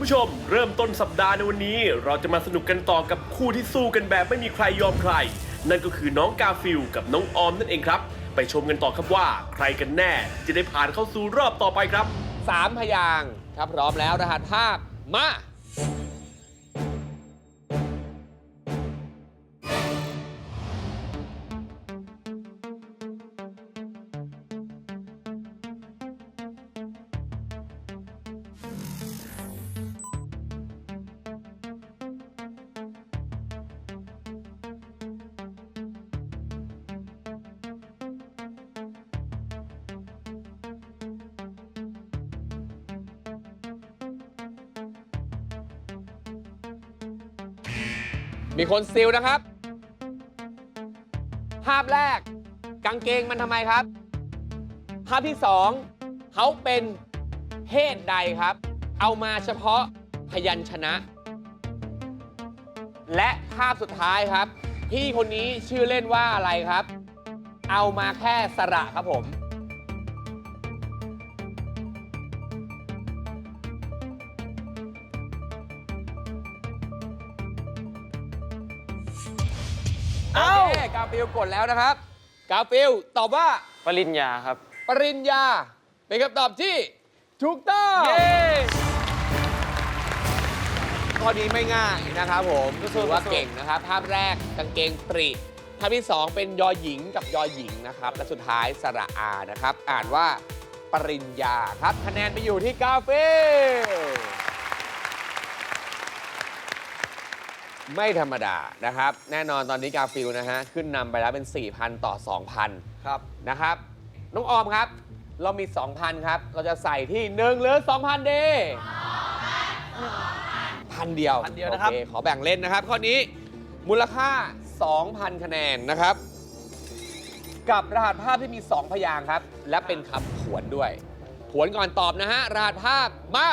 คุณผู้ชม เริ่มต้นสัปดาห์ในวันนี้ เราจะมาสนุกกันต่อกับคู่ที่สู้กันแบบไม่มีใครยอมใคร นั่นก็คือน้องกาฟิลกับน้องออมนั่นเองครับ ไปชมกันต่อครับว่า ใครกันแน่จะได้ผ่านเข้าสู่รอบต่อไปครับ สามพยางค์ถ้าพร้อมแล้วรหัสภาพมา คนซิลนะครับ ภาพแรกกางเกงมันทำไมครับ ภาพที่สองเขาเป็นเพศใดครับ เอามาเฉพาะพยัญชนะ และภาพสุดท้ายครับ พี่คนนี้ชื่อเล่นว่าอะไรครับ เอามาแค่สระครับผมาโอเคกาฟิลกดแล้วนะครับ กาฟิลตอบว่าปริญญาครับ ปริญญา เป็นคำตอบที่ถูกต้อง เย้ข้อนี้ไม่ง่ายนะครับผมสู้ๆถือว่าสู้ๆเก่งนะครับ ภาพแรกกางเกงปรีภาพที่ 2 เป็นยอหญิงกับยอหญิงนะครับ และสุดท้ายสระอานะครับ อ่านว่าปริญญาครับคะแนนไปอยู่ที่กาฟิล ไม่ธรรมดานะครับ แน่นอนตอนนี้กาฟิลนะฮะ ขึ้นนำไปแล้วเป็น 4,000 ต่อ 2,000 ครับ นะครับ น้องออมครับ เรามี 2,000 ครับ เราจะใส่ที่ 1 หรือ 2,000ดีพันเดียวพันเดียวนะครับ โอเคขอแบ่งเล่นนะครับ ข้อนี้มูลค่า 2,000 คะแนนนะครับ กับรหัสภาพที่มี 2 พยางค์ครับ และเป็นคำผวนด้วย ผวนก่อนตอบนะฮะ รหัสภาพมา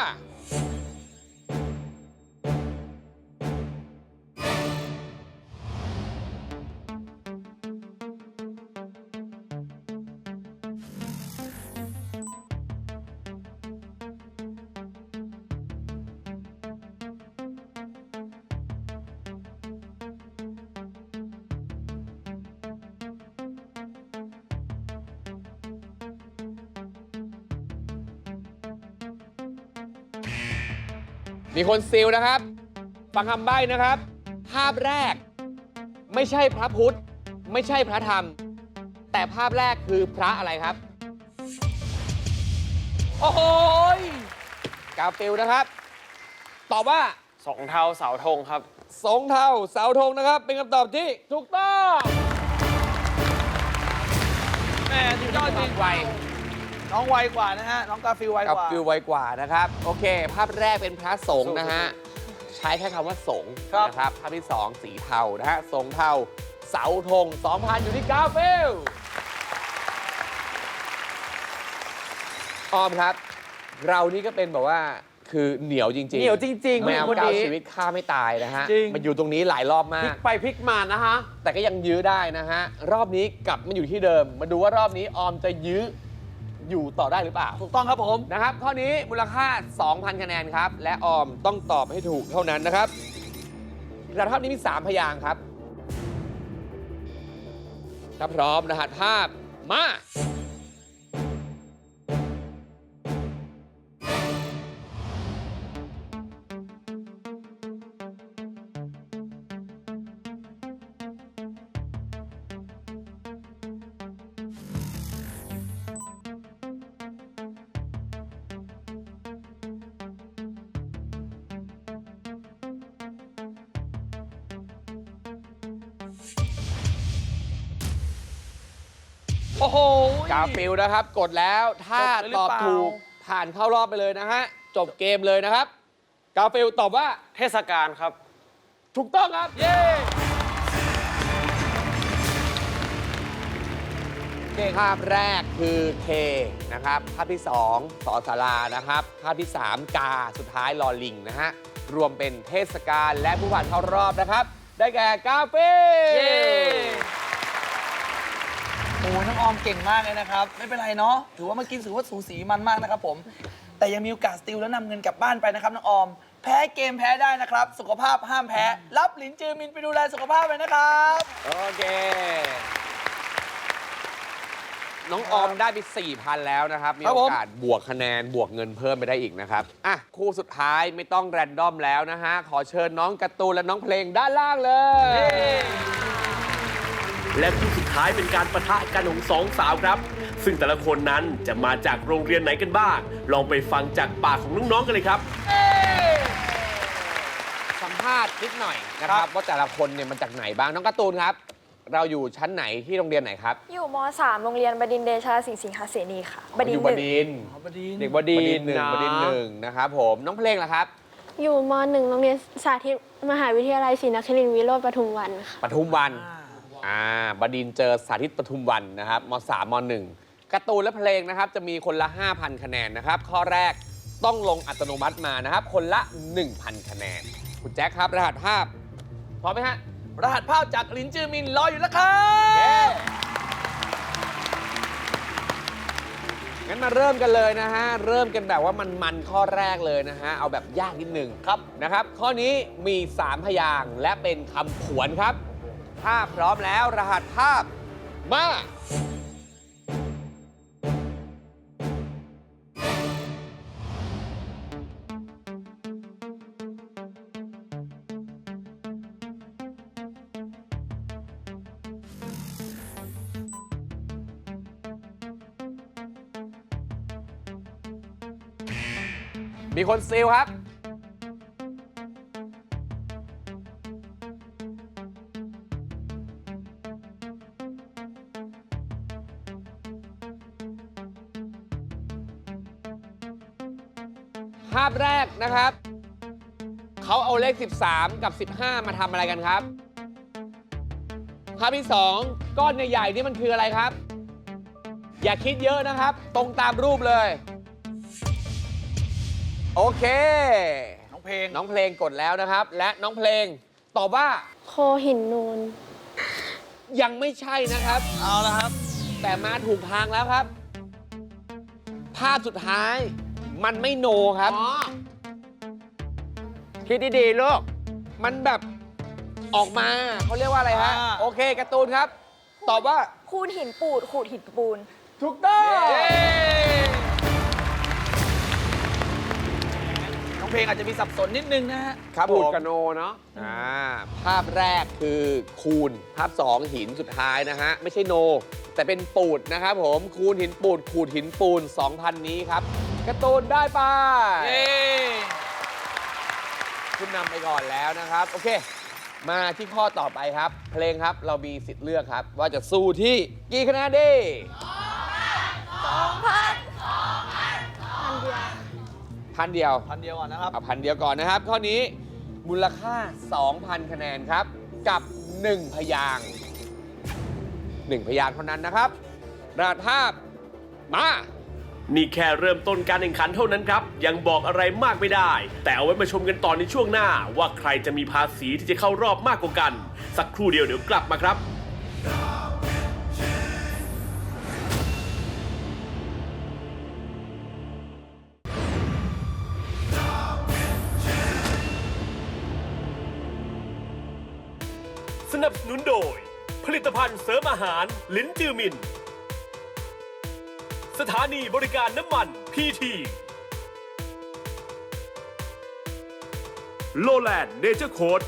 มีคนซิลนะครับ ฟังคำใบ้นะครับ ภาพแรก ไม่ใช่พระพุทธ ไม่ใช่พระธรรม แต่ภาพแรกคือพระอะไรครับ โอ้โหยกาฟิลนะครับ ตอบว่า สองเท้าเสาธงครับสองเท่าเสาธงนะครับ เป็นคำตอบที่ถูกต้องแม่สุดยอดจริงไว น้องไวกว่านะฮะ น้องกาฟิลไวกับกว่า ฟิลไวกว่านะครับ โอเค ภาพแรกเป็นพระสงฆ์นะฮะ ใช้แค่คำว่าสงฆ์ครับ นะครับ ภาพที่ 2 สีเทานะฮะสงเทา เสาธง2,000 อยู่ที่กาฟิลออมครับ เรานี่ก็เป็นแบบว่าคือเหนียวจริงๆเหนียวจริงๆแมวคนเก้านี้ชีวิตฆ่าไม่ตายนะฮะจริง มันอยู่ตรงนี้หลายรอบมาพลิก กไปพลิกมานะฮะแต่ก็ยังยื้อได้นะฮะ รอบนี้กลับมาอยู่ที่เดิม มาดูว่ารอบนี้ออมจะยื้อ อยู่ต่อได้หรือเปล่า ถูกต้องครับผม นะครับข้อนี้มูลค่า 2,000 คะแนนครับ และออมต้องตอบให้ถูกเท่านั้นนะครับรหัสภาพนี้มี 3 พยางค์ครับ ถ้าพร้อมรหัสภาพมา ฟิลนะครับ กดแล้วถ้าจบเลยหรือตอบเปล่าถูกผ่านเข้ารอบไปเลยนะฮะ จบเกมเลยนะครับ กาฟิลตอบว่าเทศกาลครับ ถูกต้องครับ เย้ภาพแรกคือเคนะครับภาพที่2สอสารานะครับ ภาพที่ 3 กาสุดท้ายลอลิงนะฮะ รวมเป็นเทศกาลและผู้ผ่านเข้ารอบนะครับ ได้แก่กาฟิลเย้โอ้น้องออมเก่งมากเลยนะครับ ไม่เป็นไรเนาะถือว่าเมื่อกี้ถือว่าสูสีมันมากนะครับผม แต่ยังมีโอกาสสติลแล้วนำเงินกลับบ้านไปนะครับน้องออม แพ้เกมแพ้ได้นะครับ สุขภาพห้ามแพ้ รับหลินจือมินไปดูแลสุขภาพเลยนะครับ โอเค น้องออมได้ไป4,000 แล้วนะครับ มีครับโอผม กาสบวกคะแนนบวกเงินเพิ่มไปได้อีกนะครับ อะ คู่สุดท้ายไม่ต้องแรนดอมแล้วนะฮะ ขอเชิญน้องการ์ตูนและน้องเพลงด้านล่างเลย และคู่สุด ท้ายเป็นการประทะกันของสองสาวครับ ซึ่งแต่ละคนนั้นจะมาจากโรงเรียนไหนกันบ้าง ลองไปฟังจากปากของน้องๆกันเลยครับ สัมภาษณ์นิดหน่อยนะครับ ว่าแต่ละคนเนี่ยมาจากไหนบ้างน้องการ์ตูนครับ เราอยู่ชั้นไหนที่โรงเรียนไหนครับอยู่ม .3 โรงเรียนบดินทร์เดชาสิงห์สิงหาเสนีค่ะบดินอยู่ทบร์หนึ่งดินทร์ขอบดินเด็กบดินทร์หนึ่งบดินทร์หนึ่งนะครับผมน้องเพลงล่ะครับอยู่ม .1 โรงเรียนสาธิตมหาวิทยาลัยศรีนครินทร์วิโรธปทุมวันค่ะปทุมวันอ่า บดินทร์เจอสาธิตปทุมวันนะครับม3ม1การ์ตูนและเพลงนะครับ จะมีคนละ 5,000 คะแนนนะครับ ข้อแรกต้องลงอัตโนมัติมานะครับ คนละ 1,000 คะแนน คุณแจ็คครับ รหัสภาพ พร้อมไหมฮะ รหัสภาพจากหลินจือมินรออยู่แล้วครัเย้บงั้นมาเริ่มกันเลยนะฮะ เริ่มกันแบบว่ามันมันๆข้อแรกเลยนะฮะ เอาแบบยากนิดนึงครับนะครับ ข้อนี้มี 3 พยางค์และเป็นคำผวนครับ ถ้าพร้อมแล้วรหัสภาพมา มีคนซีลครับ นะครับ เขาเอาเลข 13 กับ 15 มาทำอะไรกันครับภาพที่ 2 ก้อนใหญ่ๆนี่มันคืออะไรครับ อย่าคิดเยอะนะครับ ตรงตามรูปเลย โอเค น้องเพลงน้องเพลงกดแล้วนะครับ และน้องเพลงตอบว่า โคหินนูน ยังไม่ใช่นะครับ เอาละครับ แต่มาถูกทางแล้วครับ ภาพสุดท้ายมันไม่โนครับ คิดดีๆลูก มันแบบออกมาเขาเรียกว่าอะไรฮะ อ่า โอเคการ์ตูนครับ ตอบว่า คูณหินปูดขูดหินปูน ถูกต้อง น้องเพลงอาจจะมีสับสนนิดนึงนะฮะครับปูผดมกับโนเนาะอ่าภาพแรกคือคูณ ภาพ 2 หินสุดท้ายนะฮะ ไม่ใช่โน แต่เป็นปูดนะครับผม คูณหินปูดขูดหินปูน 2,000 นี้ครับการ์ตูนได้ไป เย้ คุณนำไปก่อนแล้วนะครับ โอเค มาที่ข้อต่อไปครับ เพลงครับเรามีสิทธิ์เลือกครับ ว่าจะสู้ที่กี่คะแนนดีพันเดียวพันเดียวพันเดียวก่อนนะครับเอาพันเดียวก่อนนะครับ ข้อนี้มูลค่า 2,000 คะแนนครับ กับ 1 พยางค์1พยางค์เท่านั้นนะครับรหัสภาพมา นี่แค่เริ่มต้นการแข่งขันเท่านั้นครับ ยังบอกอะไรมากไม่ได้ แต่เอาไว้มาชมกันต่อในช่วงหน้า ว่าใครจะมีภาษีที่จะเข้ารอบมากกว่ากัน สักครู่เดียวเดี๋ยวกลับมาครับสนับสนุนโดย ผลิตภัณฑ์เสริมอาหาร ลิ้นจือมิน สถานีบริการน้ำมันพีทีโลแลนด์เนเจอร์โค้ด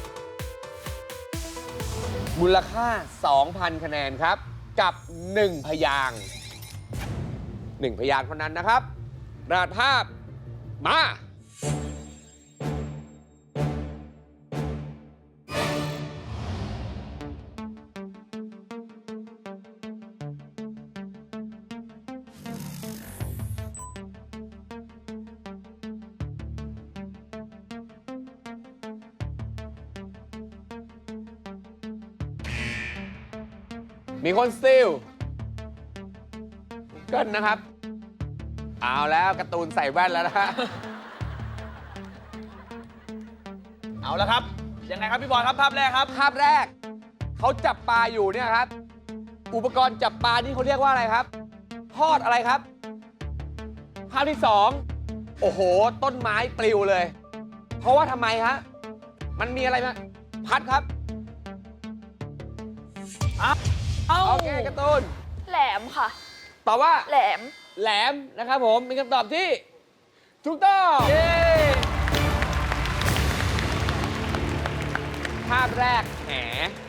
มูลค่า 2,000 คะแนนครับ กับ 1 พยางค์1พยางค์เท่านั้นนะครับราดภาพมา มีคนสติลเกินนะครับ เอาแล้วการ์ตูนใส่แว่นแล้วนะฮะเอาแล้วครับ ยังไงครับพี่บอยครับภาพแรกครับ ภาพแรก เขาจับปลาอยู่เนี่ยครับ อุปกรณ์จับปลานี่เขาเรียกว่าอะไรครับ ทอดอะไรครับ ภาพที่สองโอ้โห ต้นไม้ปลิวเลย เพราะว่าทำไมฮะ มันมีอะไรมาพัดครับ เอ้าโอเคการ์ตูนแหลมค่ะ ตอบว่าแหลม แหลมนะครับผมเป็นคำตอบที่ ถูกต้องเย้ภาพแรกแห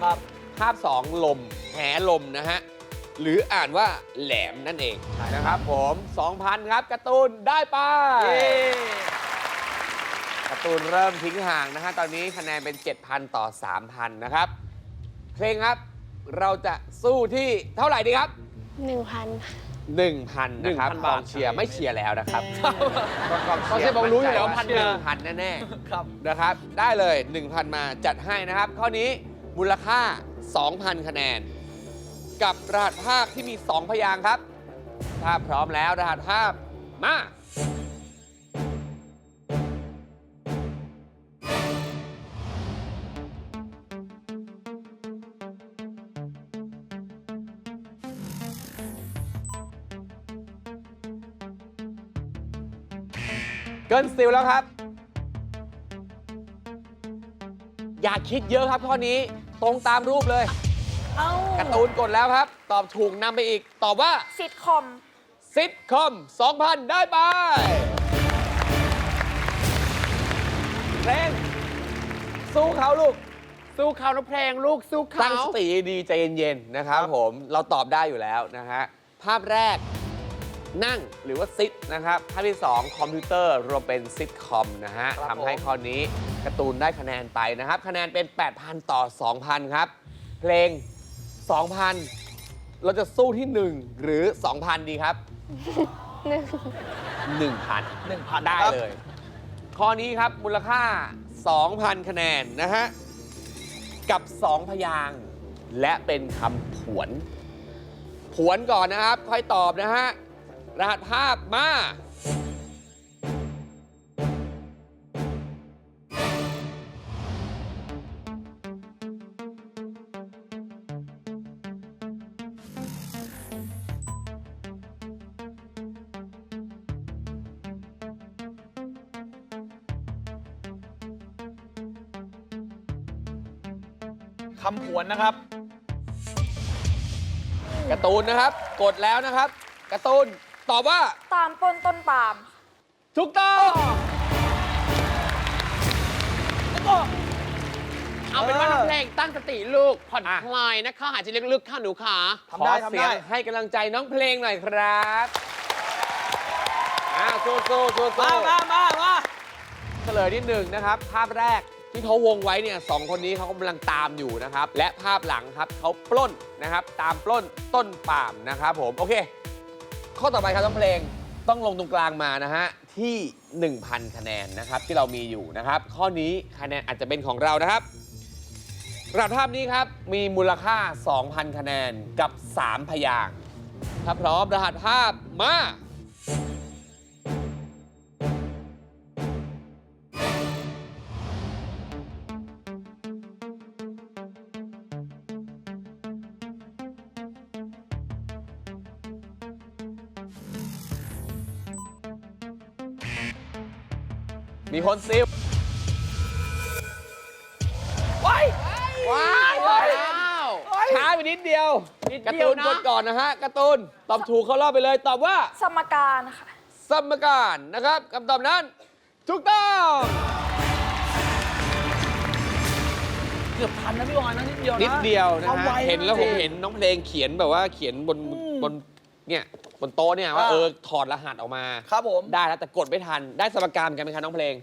ครับภาพสองลม แหลมนะฮะ หรืออ่านว่าแหลมนั่นเองนะครับผม2,000ครับการ์ตูนได้ไปเย้การ์ตูนเริ่มทิ้งห่างนะฮะตอนนี้คะแนนเป็น 7,000 ต่อ 3,000 นะครับ เพลงครับ เราจะสู้ที่เท่าไหร่ดีครับ1,000 1,000นะครับ1,000กบาอทงเชียร์ไม่เชียร์แล้วนะครับกองเขาเชียร์บอกรู้อยู่แล้วพันหนึ่งพันแน่ครับ ๆนะครับ ได้เลย 1,000 มาจัดให้นะครับ ข้อนี้มูลค่า 2,000 คะแนน กับรหัสภาพที่มี 2 พยางค์ครับ ถ้าพร้อมแล้วรหัสภาพมา เกินสติลแล้วครับ อย่าคิดเยอะครับข้อนี้ตรงตามรูปเลยเอ้าการ์ตูนกดแล้วครับ ตอบถูกนำไปอีก ตอบว่าซิทคอม ซิทคอม2,000 ได้ไปเพลงสู้เขาลูก สู้เขานะเพลงลูกสู้เขา ตั้งสติดีๆใจเย็น ๆ นะครับผมเราตอบได้อยู่แล้วนะฮะ ภาพแรก นั่งหรือว่าซิทนะครับภาพที่ 2 คอมพิวเตอร์รวมเป็นซิทคอมนะฮะครับทำให้ข้อนี้การ์ตูนได้คะแนนไปนะครับ คะแนนเป็น 8,000 ต่อ 2,000 ครับ เพลง 2,000 เราจะสู้ที่ 1 หรือ 2,000 ดีครับ1,000หนึ่งพันได้ครับเลย ข้อนี้ครับมูลค่า 2,000 คะแนนนะฮะ กับ 2 พยางค์และเป็นคำผวน ผวนก่อนนะครับ ค่อยตอบนะฮะ รหัสภาพมา คำผวนนะครับ การ์ตูนนะครับ กดแล้วนะครับ การ์ตูน ตอบว่า ตามต้นต้นปาล์มถูกต้องแล้วก็เอาเป็นว่าน้องเพลงตั้งสติลูกผ่อนคลายนะคะ หายใจลึกๆค่ะหนูขาทำได้ขอทำเสียได้งให้กำลังใจน้องเพลงหน่อยครับอ้าวสู้สู้สู้มาสู้มามามาเฉลยนิดหนึ่งนะครับ ภาพแรกที่เขาวงไว้เนี่ยสองคนนี้เขากำลังตามอยู่นะครับ และภาพหลังครับเขาปล้นนะครับ ตามปล้นต้นปาล์มนะครับผม โอเค ข้อต่อไปครับน้องเพลงต้องลงตรงกลางมานะฮะที่ 1,000 คะแนนนะครับที่เรามีอยู่นะครับ ข้อนี้คะแนนอาจจะเป็นของเรานะครับรหัสภาพนี้ครับมีมูลค่า 2,000 คะแนนกับ 3 พยางค์ถ้าพร้อมรหัสภาพมา มีคนซิลว้ายว้าวว้ายช้าไปนิดเดียวนิดการ์เดียตูวนนะ กดก่อนนะฮะการ์ตูนตอบถูกเขารอบไปเลย ตอบว่า สมการค่ะ สมการนะครับคำตอบนั้นถูกต้องเกือบทันนะพี่บอยนะนิดเดียวนะนิดเดียวนะความฮะไวเห็นแล้วผมจริงเห็นน้องเพลงเขียนแบบว่าเขียนบนอืมบนเนี่ย บนโต๊ะเนี่ยว่าอ่า เออถอดรหัสออกมาครับผมได้แล้วแต่กดไม่ทันได้สมการเหมือนกันไหมคะน้องเพลง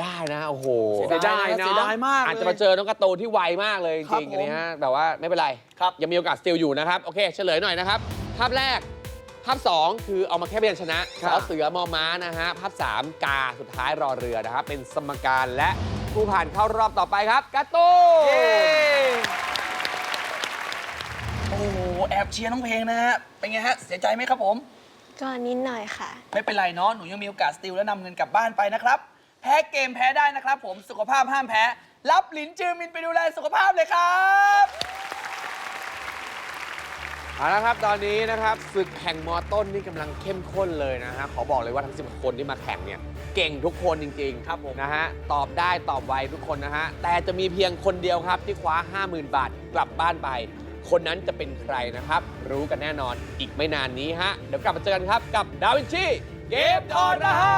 ได้นะโอ้โหเสียดายนะเสียดายมากอาจจะเลยมาเจอน้องการ์ตูนที่ไวมากเลยจครัริบงๆผมอันนี้ฮะแบบว่าไม่เป็นไร ครับ ยังมีโอกาสสติลอยู่นะครับ โอเคเฉลยหน่อยนะครับ ภาพแรก ภาพ 2 คือเอามาแค่พยัญชนะครัสบอเสือมอม้านะฮะ ภาพ 3 กาสุดท้ายรอเรือนะครับ เป็นสมการและผู้ผ่านเข้ารอบต่อไปครับการ์ตูนโอ้โห แอบเชียร์น้องเพลงนะฮะ เป็นไงฮะ เสียใจไหมครับผม ก็นิดหน่อยค่ะ ไม่เป็นไรเนาะ หนูยังมีโอกาสสติลและนำเงินกลับบ้านไปนะครับ แพ้เกมแพ้ได้นะครับผม สุขภาพห้ามแพ้ รับหลินจือมินไปดูแลสุขภาพเลยครับ เอาละครับ ตอนนี้นะครับศึกแข่งมอต้นนี่กำลังเข้มข้นเลยนะฮะ ขอบอกเลยว่าทั้ง 10 คนที่มาแข่งเนี่ย เก่งทุกคนจริงๆครับผมนะฮะ ตอบได้ตอบไวทุกคนนะฮะ แต่จะมีเพียงคนเดียวครับที่คว้า 50,000 บาทกลับบ้านไป คนนั้นจะเป็นใครนะครับ รู้กันแน่นอนอีกไม่นานนี้ฮะ เดี๋ยวกลับมาเจอกันครับกับดาวินชีเกมทอนนะฮะ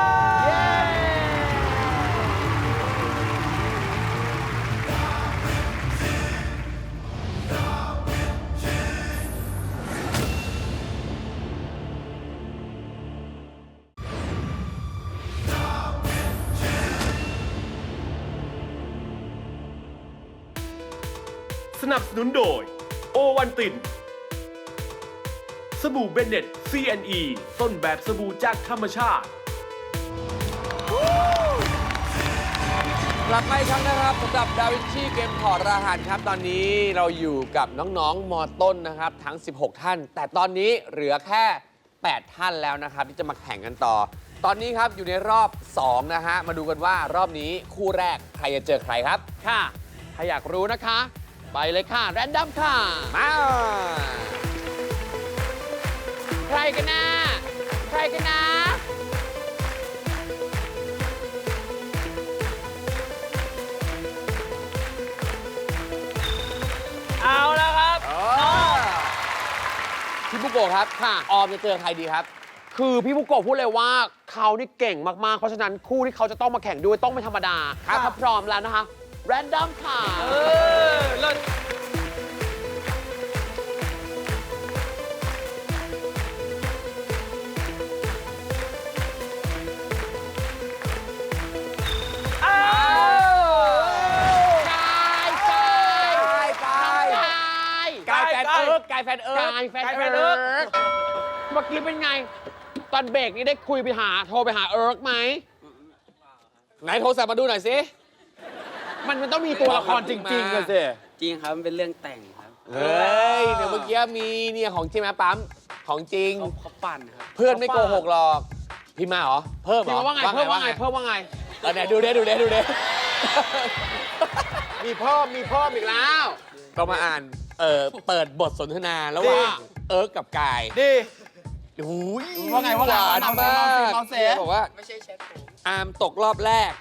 สนับสนุนโดย วันติน สบู่เบนเน็ต CNE ต้นแบบสบู่จากธรรมชาติ กลับมาอีกครั้งนะครับสำหรับดาวินชีเกมถอดรหัสครับ ตอนนี้เราอยู่กับน้องๆมต้นนะครับ ทั้ง 16 ท่าน แต่ตอนนี้เหลือแค่ 8 ท่านแล้วนะครับ ที่จะมาแข่งกันต่อ ตอนนี้ครับอยู่ในรอบ 2 นะฮะ มาดูกันว่ารอบนี้คู่แรกใครจะเจอใครครับ ค่ะ ถ้าอยากรู้นะคะ ไปเลยค่ะ แรนดัมค่ะ มา ใครกันนะ ใครกันนะ เอาแล้วครับพี่บุโกะครับ ค่ะ ออมจะเจอใครดีครับ คือพี่บุโกะพูดเลยว่าเขานี่เก่งมาก ๆ เพราะฉะนั้นคู่ที่เขาจะต้องมาแข่งด้วยต้องไม่ธรรมดาครับถ้าพร้อมแล้วนะคะ แรนดัมค่ะ เออเลิศอ้าวกายกายกายกายแฟนเอิร์กกายแฟนเอิร์กกายแฟนกายแฟนเอิเอิร์ร์กกเมื่อกี้เป็นไง ตอนเบรกนี้ได้คุยไปหา โทรไปหาเอิร์กไหม ไหนโทรศัพท์มาดูหน่อยสิ มันมันต้องมีตัวละครจริงๆกันสิ จริงครับมันเป็นเรื่องแต่งครับเฮ้ยเดี๋ยวเมื่อกี้มีเนี่ยของจริงไหมปั๊มของจริง เขาเขาปั่นครับ เพื่อนไม่โกหกหรอกพี่มาเหรอ เพิ่มเหรพี่อว่าไงเพิ่มว่าไงเพิ่มว่าไงเออไหนดูเด้ดูเด้ดูเด้ มีเพิ่มมีเพิ่มอีกแล้วก็มาอ่านเออเปิดบทสนทนาระหว่างเอิร์กกับกายดี โอ้ยว่าไงว่าไงหวานเอามากเอาเสียนี่ยบอกว่าไม่ใช่แชทผม อาร์มตกรอบแรก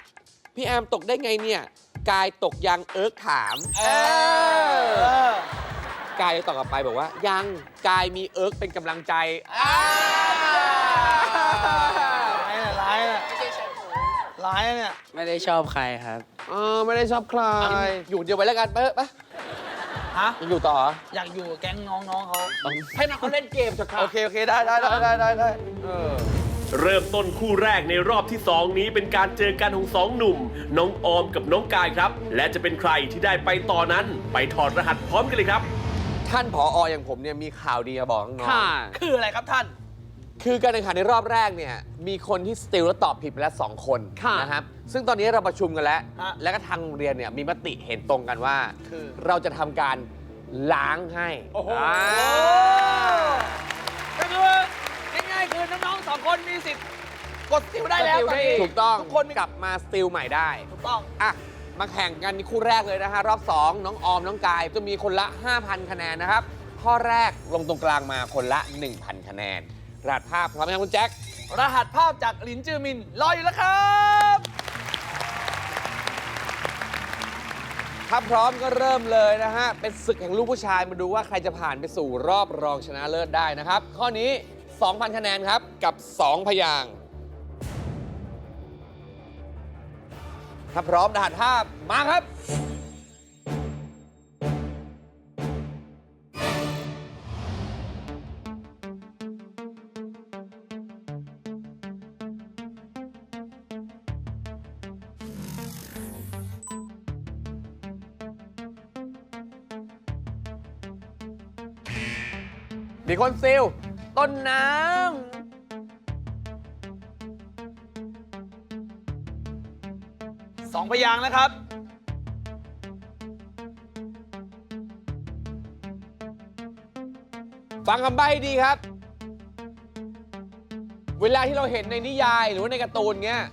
พี่อาร์มตกได้ไงเนี่ย กายตกยังเอิร์กถาม เออกายเลยตอบกลับไปบอกว่า ยังกายมีเอิร์กเป็นกำลังใจอ่าร้ายน่ะร้ายน่ะไม่ใช่แชทผมร้ายน่ะเนี่ย ไม่ได้ชอบใครครับ เออไม่ได้ชอบใคร อยู่เดียวไปแล้วกันไปเถอะไปฮะ ยังอยู่ต่อเหรออยากอยู่กับแก๊งน้องๆเขา ให้น้องเขาเล่นเกมเถอะค่ะโอเค โอเค ได้ได้ได้ได้ได้ได้เริ่มต้นคู่แรกในรอบที่ 2 นี้เป็นการเจอกันของสองหนุ่ม น้องออมกับน้องกายครับ และจะเป็นใครที่ได้ไปต่อนั้น ไปถอดรหัสพร้อมกันเลยครับ ท่านผอออย่างผมเนี่ยมีข่าวดีมาบอกน้องๆค่ะ คืออะไรครับท่าน คือการแข่งขันในรอบแรกเนี่ยมีคนที่สติลและตอบผิดไปแล้ว 2 คนค่ะนะครับซึ่งตอนนี้เราประชุมกันแล้ว ฮะแล้วก็ทางโรงเรียนเนี่ยมีมติเห็นตรงกันว่า คือเราจะทำการล้างให้โอ้โห อ่าก็คือ ง่ายๆคือน้องๆสองคนมีสิทธิ์กดสติลได้แล้วตอนนี้ถูกต้องทุกคนมีกลับมาสติลใหม่ได้ ถูกต้องอะมาแข่งกันคู่แรกเลยนะฮะรอบ 2 น้องออมน้องกายจะมีคนละ 5,000 คะแนนนะครับ ข้อแรกลงตรงกลางมาคนละ 1,000 คะแนนรหัสภาพพร้อมไหมครับคุณแจ็ครหัสภาพจากหลินจือมินรออยู่แล้วครับถ้าพร้อมก็เริ่มเลยนะฮะ เป็นศึกแห่งลูกผู้ชายมาดูว่าใครจะผ่านไปสู่รอบรองชนะเลิศได้นะครับ ข้อนี้ 2,000 คะแนนครับ กับ 2 พยางค์ถ้าพร้อมรหัสภาพมาครับ มีคนซิล ต้นน้ำสองพยางค์นะครับพฟังคำใบ้ให้ดีครับ เวลาที่เราเห็นในนิยายหรือว่าในการ์ตูนเงี้ย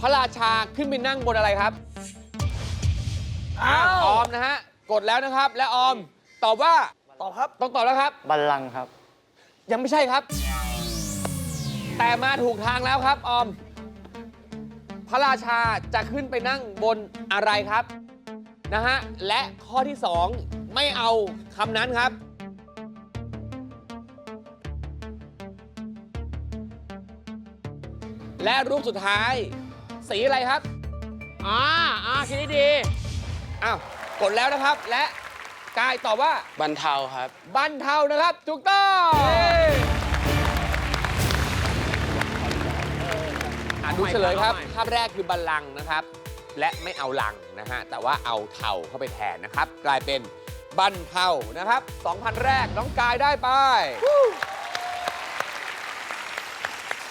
พระราชาขึ้นไปนั่งบนอะไรครับอ้าวออมนะฮะ กดแล้วนะครับ และออม ตอบว่า ตอบครับ ต้องตอบแล้วครับ บัลลังก์ครับ ยังไม่ใช่ครับ แต่มาถูกทางแล้วครับออม พระราชาจะขึ้นไปนั่งบนอะไรครับ นะฮะ และข้อที่ 2 ไม่เอาคำนั้นครับ และรูปสุดท้าย สีอะไรครับ อ่าอ่าคิดให้ดีอ้าว กดแล้วนะครับและ กายตอบว่าบรรเทาครับ บันเทานะครับถูกต้องอะดูเฉลยครับเอาใหม่ภาพแรกคือบัลลังก์นะครับ และไม่เอาลังนะฮะแต่ว่าเอาเทาเข้าไปแทนนะครับ กลายเป็นบันเทานะครับ 2,000 แรกน้องกายได้ไป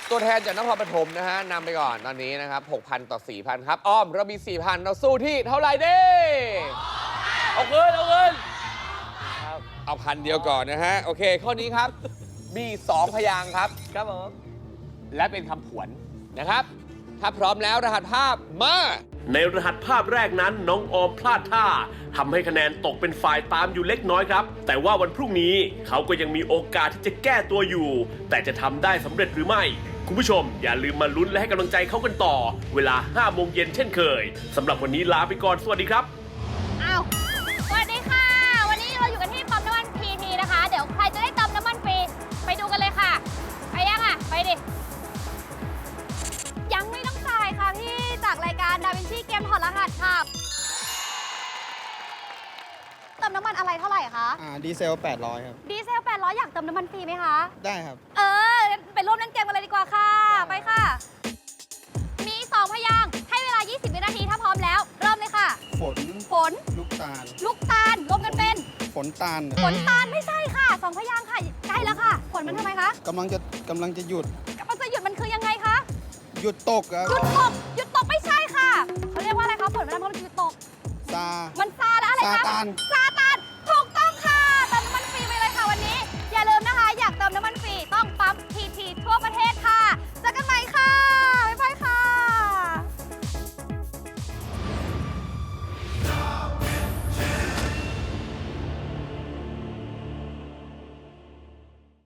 ตัวแทนจากนครปฐมนะฮะนำไปก่อนตอนนี้นะครับ 6,000 ต่อ 4,000 ครับ อ้อมเรามี 4,000 เราสู้ที่เท่าไหร่ดีเอาเงินเอาเงิน เอาพันเดียวก่อนนะฮะ โอเค ข้อนี้ครับ มี2พยางค์ครับ ครับผมและเป็นคำผวนนะครับ ถ้าพร้อมแล้วรหัสภาพมา ในรหัสภาพแรกนั้นน้องออมพลาดท่าทำให้คะแนนตกเป็นฝ่ายตามอยู่เล็กน้อยครับ แต่ว่าวันพรุ่งนี้เขาก็ยังมีโอกาสที่จะแก้ตัวอยู่ แต่จะทำได้สำเร็จหรือไม่ คุณผู้ชม อย่าลืมมาลุ้นและให้กำลังใจเขากันต่อ เวลา5โมงเย็นเช่นเคยสำหรับวันนี้ลาไปก่อนสวัสดีครับ อ้าว กรายการดาวินชีเกมถอดรหัสค่ะ เติมน้ำมันอะไรเท่าไหร่คะ อ่าดีเซล 800 ครับ ดีเซล 800 อยากเติมน้ำมันฟรีไหมคะ ได้ครับ เออไปร่วมเล่นเกมกันเลยดีกว่าค่ะ ไปค่ะ มี 2 พยางค์ให้เวลา 20 วินาทีถ้าพร้อมแล้ว เริ่มเลยค่ะ ฝน ฝน ลูกตาล ลูกตาล รวมกันเป็น ฝนตาลฝนตาลไม่ใช่ค่ะ สองพยางค์ค่ะ ใกล้แล้วค่ะ ฝนมันทำไมคะกำลังจะกำลังจะหยุดมันจะหยุดมันคือยังไงคะ หยุดตกครับ หยุดตก ซามันซาแล้วอะไรคะซาตาน ซาต